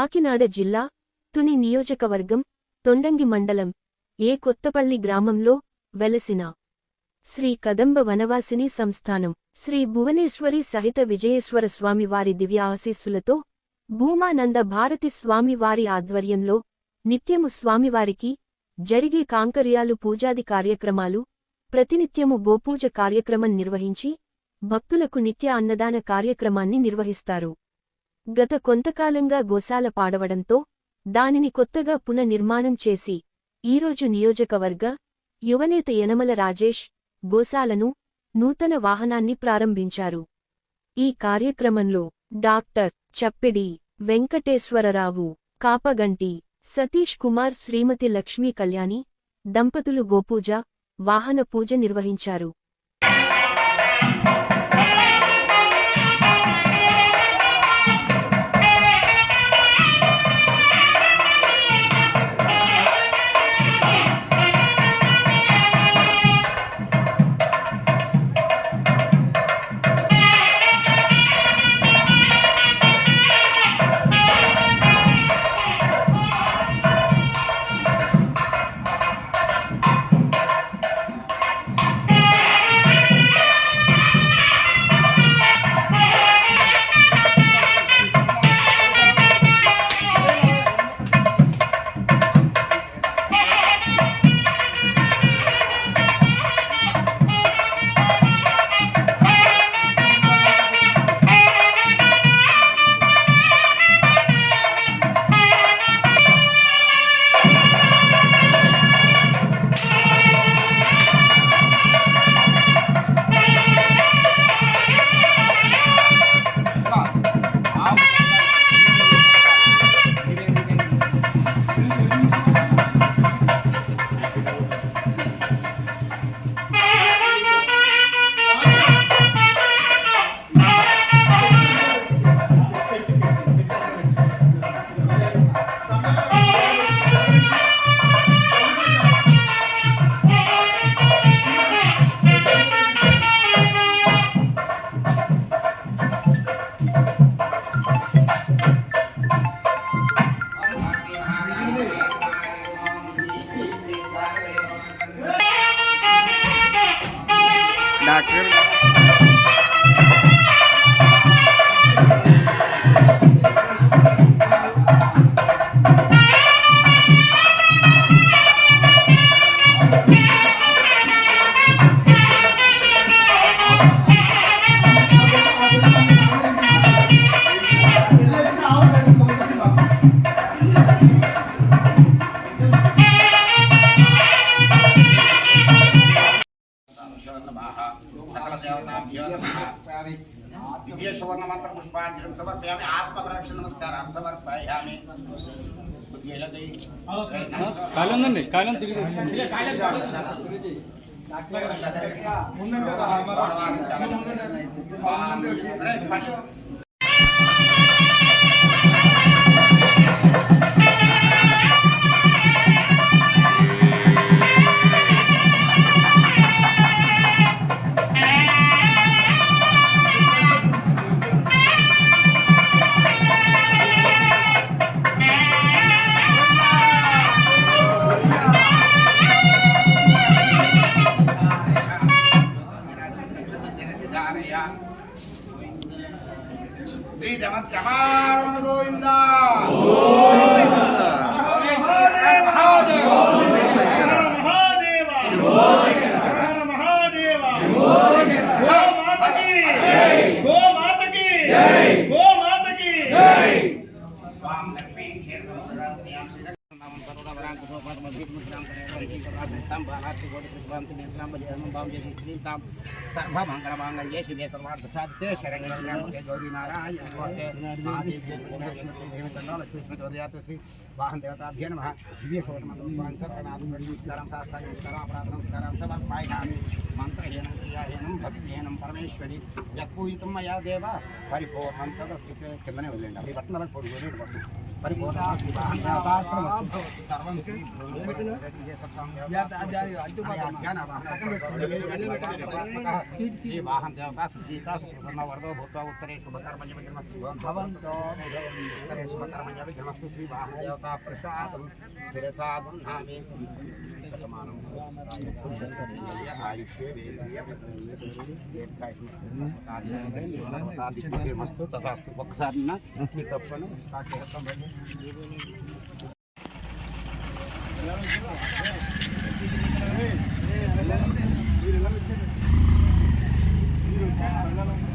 కాకినాడ జిల్లా తుని నియోజకవర్గం తొండంగి మండలం ఏ కొత్తపల్లి గ్రామంలో వెలసిన శ్రీ కదంబ వనవాసిని సంస్థానం. శ్రీ భువనేశ్వరి సహిత విజయేశ్వర స్వామివారి దివ్య ఆశీస్సులతో భూమానంద భారతి స్వామివారి ఆధ్వర్యంలో నిత్యము స్వామివారికి జరిగే కాంకర్యాలు పూజాది కార్యక్రమాలు ప్రతినిత్యము గోపూజ కార్యక్రమం నిర్వహించి భక్తులకు నిత్య అన్నదాన కార్యక్రమాన్ని నిర్వహిస్తారు. గత కొంతకాలంగా గోశాల పాడవడంతో దానిని కొత్తగా పునర్నిర్మాణం చేసి ఈరోజు నియోజకవర్గ యువనేత యనమల రాజేష్ గోశాలను నూతన వాహనాన్ని ప్రారంభించారు. ఈ కార్యక్రమంలో డాక్టర్ చప్పిడి వెంకటేశ్వరరావు కాపగంటి సతీష్ కుమార్ శ్రీమతి లక్ష్మీ కళ్యాణి దంపతులు గోపూజ వాహన పూజ నిర్వహించారు. పుష్పాంజలిం సమర్పయామి. ఆత్మ ప్రదక్షిణ నమస్కారం సమర్పయామి కాలు తిరిగి. శ్రీ సర్వమంగళమాంగళ్యే శివే సర్వార్థ సాధ్యే శరణ్యే గౌరీ వాహన దేవతాభ్య నమ దివ్య శోభనం సర్వనాథం నమస్కారం శాస్త్రాయ నమస్కారం అపరాధ నమస్కారం సమర్పాయామి మంత్రహీనం క్రియాహీనం భక్తిహీనం పరమేశ్వరి యత్పూజితం మయా దేవ పరిపూర్ణం తదస్తు కిందనే వదిలేండి పొడి సర్వం శ్రీ వాహన దేవత సిద్ధీకా సుప్రసన్న వరదో భూత్వా ఉత్తరే శుభకర్మణ్య విఘ్నమస్తు భవంతో ఉత్తరే శుభకర్మణ్య విఘ్నమస్తు శ్రీ వాహన దేవత ప్రసాదం శిరసా గృహామి శతమానం మస్తు తథాస్తు ఒకసారి మీ తప్పని స్టార్ట్ చేస్తాం రండి. మీరు ఎలా వచ్చారు? మీరు వచ్చారు?